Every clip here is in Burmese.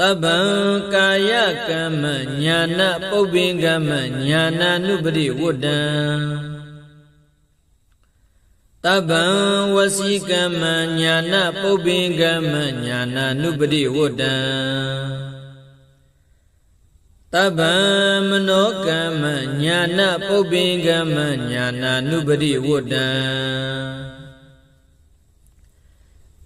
တဗ္ဗံကာယကမ္မညာနာပုပ္ပင်ကမ္မညာနာနုပရိဝတ္တံတဗ္ဗံဝစီကမ္မညာနာပုပ္ပင်ကမ္မညာနာနုပရိဝတ္တံတဗ္ဗံမနောကမ္မညာနာပုပ္ပင်ကမ္မညာနာနုပရိဝတ္တံ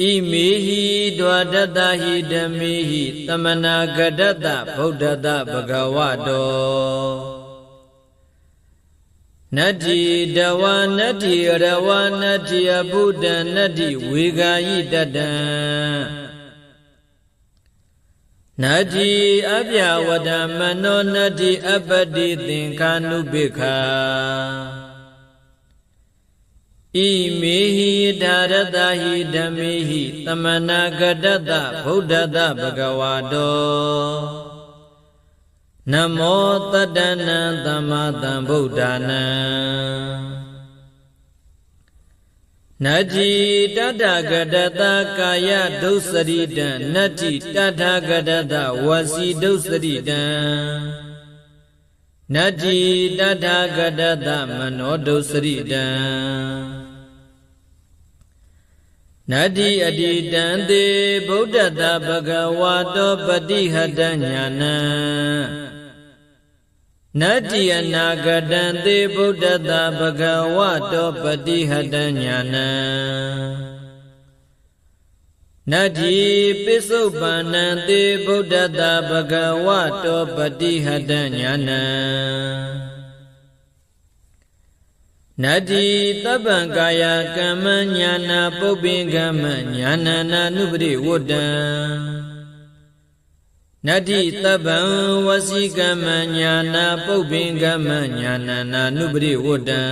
ဣမေဟိဒွါဒတဟိဓမေဟိသမနာဂဒတဗုဒ္ဓတဘဂဝတောနတ္တိတဝနတ္တိရဝနတ္တိအဘုဒ္ဓနတ္တိဝေဂာယိတတံနတ္တိအပြဝဒမနောနတ္တိအပတိသင်္ခာနုပိခာ ဣမေဟိဒါရတဟိဓမ္မေဟိသမနာဂတတဗုဒ္ဓတဘဂဝါတောနမောတတ္တနံသမ္မာသမ္ဗုဒ္ဓနံနတ္တိတတ္ထဂတတကာယဒုစရိတံနတ္တိတတ္ထဂတတဝစီဒုစရိတံနတ္တိတတ္ထဂတတမနောဒုစရိတံ နတ္တိအတိတံသေဗုဒ္ဓတဘဂဝါတောပတိဟတညာနံနတ္တိအနာဂတံသေဗုဒ္ဓတဘဂဝါတောပတိဟတညာနံနတ္တိပိစုပန္နံသေဗုဒ္ဓတဘဂဝါတောပတိဟတညာနံ နတ္တိတပ္ပံကာယကမ္မညာနာပုပ္ပင်ကမ္မညာနာနာနုပရိဝတ္တံနတ္တိတပ္ပံဝစီကမ္မညာနာပုပ္ပင်ကမ္မညာနာနာနုပရိဝတ္တံ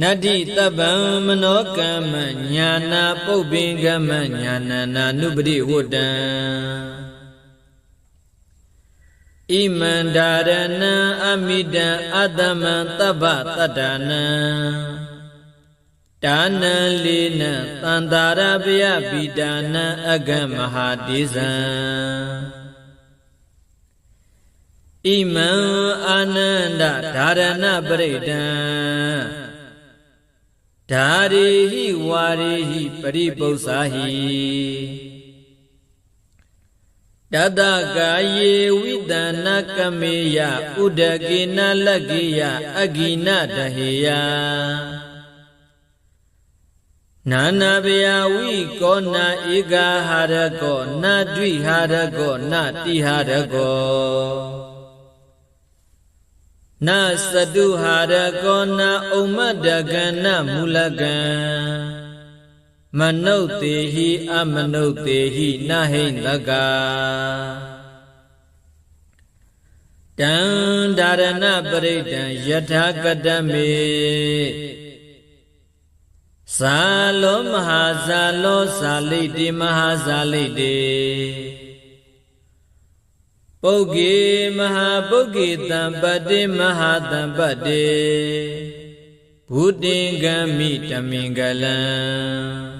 နတ္တိတပ္ပံမနောကမ္မညာနာပုပ္ပင်ကမ္မညာနာနာနုပရိဝတ္တံ ဣမန္ဒာရဏံအမိတံအတ္တမံတပ္ပတတ္တနံဒါနံလေးနံတန္တာရပယပိတာနံအဂမဟာတိဇံဣမံအာနန္ဒဒါရဏပရိဒံဓာရိဟိဝါရိဟိပရိပု္ပ္ပာဟိ တတကာယေဝိတနာကမေယဥဒကေနလကေယအဂိနတဟေယနာနာဘယဝိကောနာဧကဟာရကောနာဒွိဟာရကောနာတိဟာရကောနသတုဟာရကောနာဥမ္မတကနမူလကံ မနုဿေဟိအမနုဿေဟိနဟိတကတံဒါရဏပရိဒံယထာကတမေဇာလောမဟာဇာလောဇာလိတိမဟာဇာလိတိပုဂ္ဂေမဟာပုဂ္ဂေတံပတ္တိမဟာတံပတ္တိဘုတင်္ဂမိတမင်္ဂလံ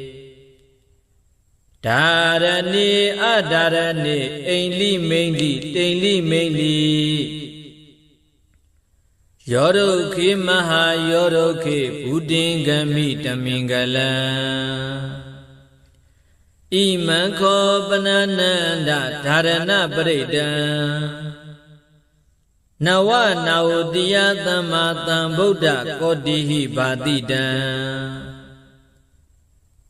ဒါရဏေအဒါရဏေအိန္လိမိန်လိတိန်လိမိန်လိယောဒုခေမဟာယောဒုခေဘုဒင်္ဂမိတမင်္ဂလံဣမံခောပနနန္ဒဓာရဏပရိဒံနဝနာဝတိယသမ္မာသမ္ဗုဒ္ဓကောတိဟိဘာတိတံ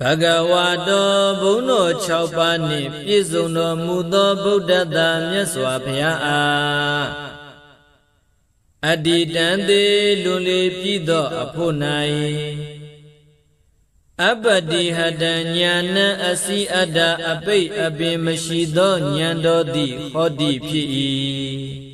ဘဂဝါတော်ဘုန်းတော်6ပါးနှင့်ပြည့်စုံတော်မူသောဗုဒ္ဓတာမြတ်စွာဘုရားအားအတ္တိတံသေးလွန်လေပြည့်သောအဖို့၌အပတိဟတညာဏအစီအတ္တအပိတ်အပင်မရှိသောဉာဏ်တော်သည်ဟောတိဖြစ်၏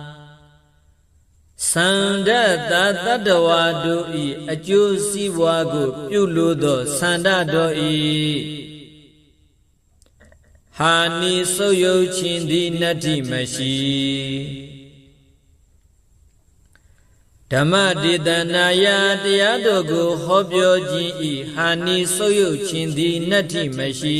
သန္ဒတတတ္တဝါတို့ဤအကျိုးစီးပွားကို ပြုလို့သောသန္ဒတော်ဤဟာနိဆုပ်ယုတ်ခြင်းသည်နတ္တိမရှိဓမ္မဒေသနာယတရားတို့ကိုဟောပြောခြင်းဤဟာနိဆုပ်ယုတ်ခြင်းသည်နတ္တိမရှိ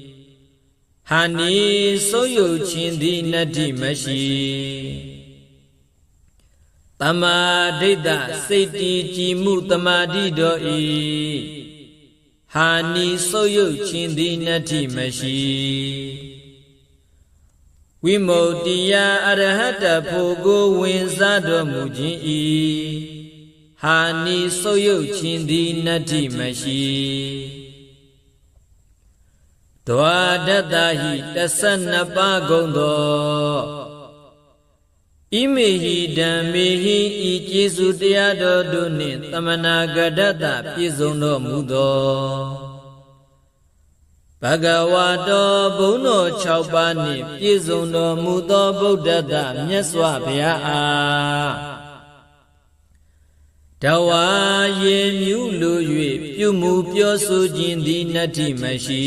ဟာနိဆုံးယုတ်ခြင်းသည်နတ္တိမရှိတမာဒိဋ္ဌစိတ်တည်ကြည်မှုတမာတိတော်ဤဟာနိဆုံးယုတ်ခြင်းသည်နတ္တိမရှိဝိမု ക്തി ယအရဟတဖို့ကိုဝင်စားတော်မူခြင်းဤဟာနိဆုပ်ယုတ်ခြင်းသည်နတ္တိမရှိ ဒွါဒတ္တဟိတဆနှစ်ပါးကုန်သောဣမေဟိဓမ္မေဟိဤကျေစုတရားတော်တို့နှင့်တမနာဂဒတ္တပြည့်စုံတော်မူသောဘဂဝါတော်ဘုံတော်6ပါးနှင့်ပြည့်စုံတော်မူသောဗုဒ္ဓတမြတ်စွာဘုရားအား တဝါရေမြူးလို၍ပြုမှုပြောဆိုခြင်းသည်နတ္တိမရှိ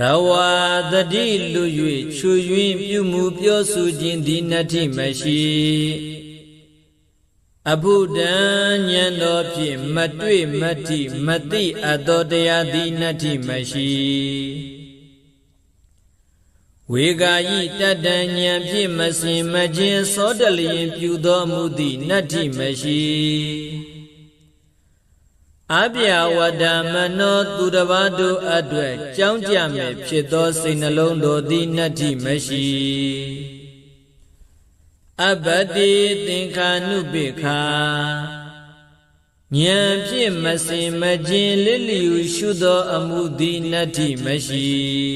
ရဝါတတိလူ၍ချွယွင်းပြုမှုပြောဆိုခြင်းသည်နတ္တိမရှိအဘုဒ္ဓံဉာဏ်တော်ဖြင့်မတွေ့မတိမသိအပ်သောတရားသည်နတ္ထိမရှိ ဝေဂာယိတတ္တဉာဏ်ဖြင့်မစင်မခြင်းသောတလျင်ပြုသောမူသည့်နတ္ထိမရှိအပြဝဒမနောသူတစ်ပါးတို့အတွက်ကြောင်းကြမဲ့ဖြစ်သောစိတ်နှလုံးတော်သည်နတ္ထိမရှိအပတိသင်္ခာနုပိခာဉာဏ်ဖြင့်မစင်မကျင်လစ်လျူရှုသောအမှုသည်နတ္ထိမရှိ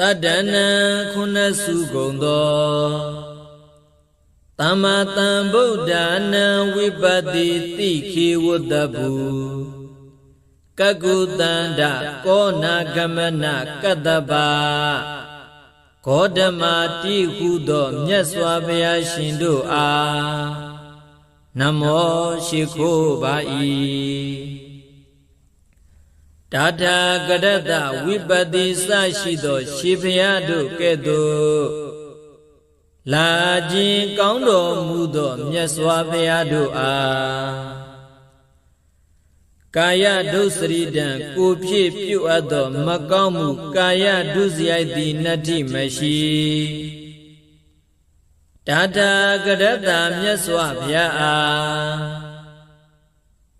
တတ္တနံခုနစုကုန်သောသမ္မာတံဗုဒ္ဓနာဝိပတိတိခေဝတ္တဘူကကုတန္တကောနာဂမနကတ္တပါဂေါတမတိဟုသောမြတ်စွာဘုရားရှင်တို့အားနမောရှိခိုးပါ၏ တာထာကရတဝိပတိစရှိသော ရှင်ဘုရားတို့ကဲ့သို့လာခြင်းကောင်းတော်မူသောမြတ်စွာဘုရားတို့အားကာယဒုစရိတံကိုဖြစ်ပြုအပ်သောမကောင်းမှုကာယဒုစရိုက်သည်နတ္တိမရှိတာတာကရတ္တမြတ်စွာဘုရားအား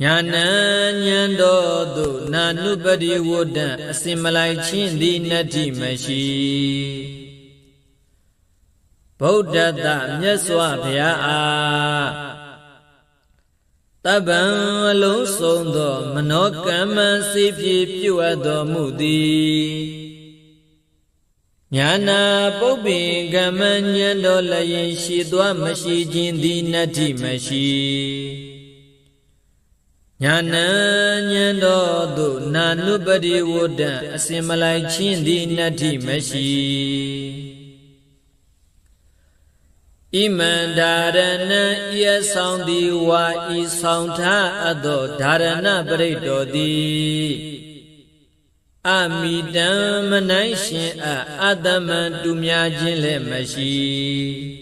ညာဏဉဏ်တော်သို့နာနုပတိဝဒံအစင်မလိုက်ချင်းသည်နတ္တိမရှိဗုဒ္ဓတမြတ်စွာဘုရားအားတပ္ပံအလုံးစုံသော မနောကမ္မစိဖြင့်ပြုအပ်တော်မူသည်ညာနာပုပ္ပိကမ္မဉဏ်တော်လည်းရှိသွားမရှိခြင်းသည်နတ္တိမရှိ ညာဏဉဏ်တော်သို့နာနုပတိဝဒံအစင်မလိုက်ချင်းသည်နတ္တိမရှိဣမန္ဒါရဏံဤအဆောင်သည်ဝါဤဆောင်ထားအပ်သောဓာရဏပရိတ်တော်သည်အမိတံမနိုင်ရှင်အအတ္တမံတူများခြင်းလည်းမရှိ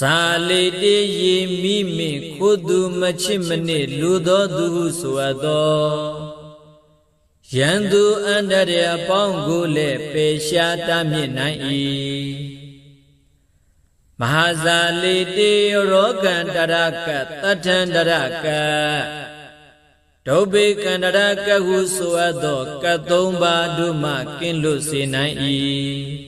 သာလေတေယေမိမိခိုးသူမချစ်မနစ်လူသောသူဟုဆိုအပ်သောယံသူအန္တရအပေါင်းကိုလည်းပေရှားတမြင့်နိုင်၏မဟာဇာလေတေရောဂန္တရကတထန္တရကဒုဗ္ဗေကန္တရကဟုဆိုအပ်သောကတ်သုံးပါးတို့မှကင်းလွတ်စေနိုင်၏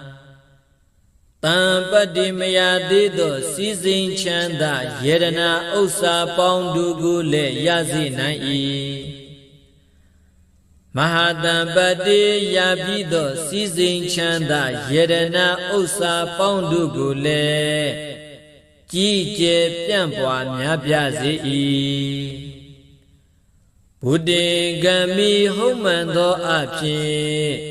တံပတ္တိမယသေးသောစီစဉ်ချမ်းသာယေရနာဥစ္စာပေါင်းတို့ကိုလည်းရစေနိုင်၏မဟာတံပတ္တိရပြီးသောစီစဉ်ချမ်းသာယေရနာဥစ္စာပေါင်းတို့ကိုလည်းကြီးကျယ်ပြန့်ပွားများပြားစေ၏ဘုဒ္ဓေကံမီဟုတ်မှန်သောအဖြစ်